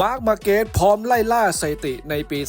มาร์คมาเกตพร้อมไล่ล่าสถิติในปี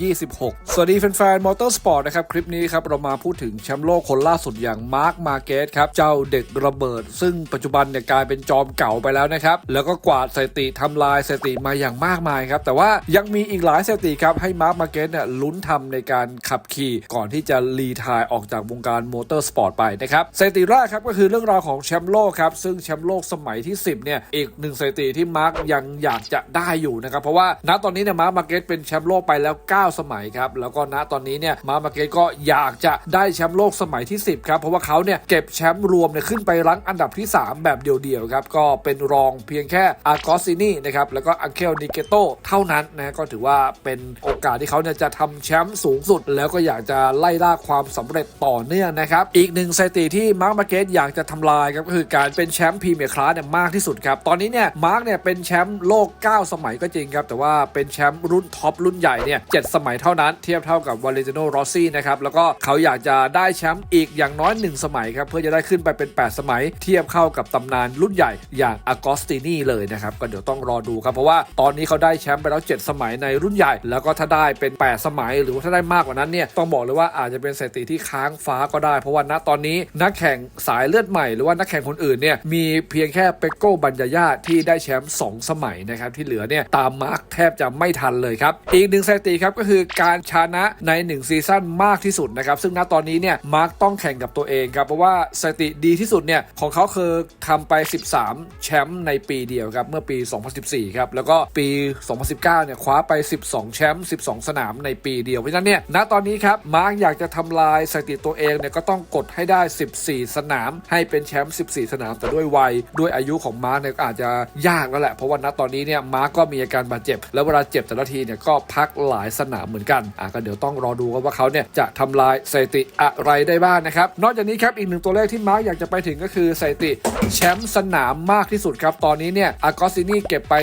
2026 สวัสดีแฟนๆมอเตอร์สปอร์ตนะครับ คลิปนี้ครับ เรามาพูดถึงแชมป์โลกคนล่าสุดอย่างมาร์คมาเกตครับ เจ้าเด็กระเบิด ซึ่งปัจจุบันเนี่ยกลายเป็นจอมเก่าไปแล้วนะครับ แล้วก็กวาดสถิติทำลายสถิติมาอย่างมากมายครับ แต่ว่ายังมีอีกหลายสถิติครับ ให้มาร์คมาเกตเนี่ยลุ้นทำในการขับขี่ก่อนที่จะรีทายออกจากวงการมอเตอร์สปอร์ตไปนะครับสถิติแรกครับก็คือเรื่องราวของแชมป์โลกครับซึ่งแชมป์โลกสมัยที่ 10เนี่ยอีกหนึ่งสถิติที่มาร์คยังอยากจะได้อยู่นะครับเพราะว่าณตอนนี้เนี่ยมาร์คมาเกตเป็นแชมป์โลกไปแล้ว 9 สมัยครับแล้วก็ณตอนนี้เนี่ยมาร์คมาเกตก็อยากจะได้แชมป์โลกสมัยที่ 10ครับเพราะว่าเขาเนี่ยเก็บแชมป์รวมเนี่ยขึ้นไปรั้งอันดับที่ 3 แบบเดียวๆครับก็เป็นรองเพียงแค่อากอสซินี่นะครับแล้วก็อังเคลนิเกโตเท่านั้นนะก็ถือว่าเป็นโอกาสที่เขาเนี่ยจะทำแชมป์สูงสุด แล้วก็อยากจะไล่ล่าความสำเร็จต่อเนื่องนะครับอีกหนึ่งสถิติที่มาร์คมาเกตอยากจะทำลายครับก็คือการเป็นแชมป์พรีเมียร์คลาสเนี่ยมากที่สุดครับตอนนี้เนี่ยมาร์คเนี่ยเป็นแชมป์โลก 9 สมัยก็จริงครับ แต่ว่าเป็นแชมป์รุ่นท็อปรุ่นใหญ่เนี่ยเสมัยเท่านั้นเทียบเท่ากับวาเลนติโนรอซี่นะครับ แล้วก็เขาอยากจะได้แชมป์อีกอย่างน้อย 1 สมัยครับ เพื่อจะได้ขึ้นไปเป็น 8 สมัย เทียบเข้ากับตำนานรุ่นใหญ่อย่างอากอสตินีเลยนะครับ ก็เดี๋ยวต้องรอดูครับ เพราะว่าตอนนี้เขาได้แชมป์ไปแล้ว 7 สมัยในรุ่นใหญ่ แล้วก็ถ้าได้เป็น 8 สมัย หรือว่าถ้าได้มากกว่านั้นเนี่ยต้องบอกเลยว่าอาจจะเป็นสถิติที่ค้างฟ้าก็ได้ เพราะว่าณตอนนี้นักแข่งสายเลือดใหม่หรือว่านักแข่งคนอื่นเนี่ยมีเพียงแค่เปโก้บัญญายาที่ได้แชมป์2สมัยนะครับที่เหลือเนี่ยตามมาร์คแทบจะไม่ทันเลยครับ อีกหนึ่งสถิติครับก็คือการชนะใน 1 ซีซั่นมากที่สุดนะครับ ซึ่งณตอนนี้เนี่ยมาร์คต้องแข่งกับตัวเองครับ เพราะว่าสถิติดีที่สุดเนี่ยของเขาคือทำไป 13 แชมป์ในปีเดียวครับ เมื่อปี 2014 ครับ แล้วก็ปี 2019 เนี่ยคว้าไป 12 แชมป์ 12 สนามในปีเดียวเพราะฉะนั้นเนี่ยณตอนนี้ครับมาร์คอยากจะทำลายสถิติตัวเองเนี่ยก็ต้องกดให้ได้ 14 สนาม ให้เป็นแชมป์ 14 สนามแต่ด้วยวัยด้วยอายุของมาร์คเนี่ยอาจจะยากแล้วแหละเพราะว่าณตอนนี้เนี่ยมาร์ก็มีอาการบาดเจ็บ แล้วเวลาเจ็บแต่ละทีเนี่ยก็พักหลายสนามเหมือนกันอะก็เดี๋ยวต้องรอดูกันว่าเขาเนี่ยจะทำลายสถิติอะไรได้บ้างนะครับ นอกจากนี้ครับอีกหนึ่งตัวเลขที่มาร์กอยากจะไปถึงก็คือสถิติแชมป์สนามมากที่สุดครับ ตอนนี้เนี่ยอากอสซินี่เก็บไป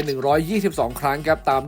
122 ครั้งครับตาม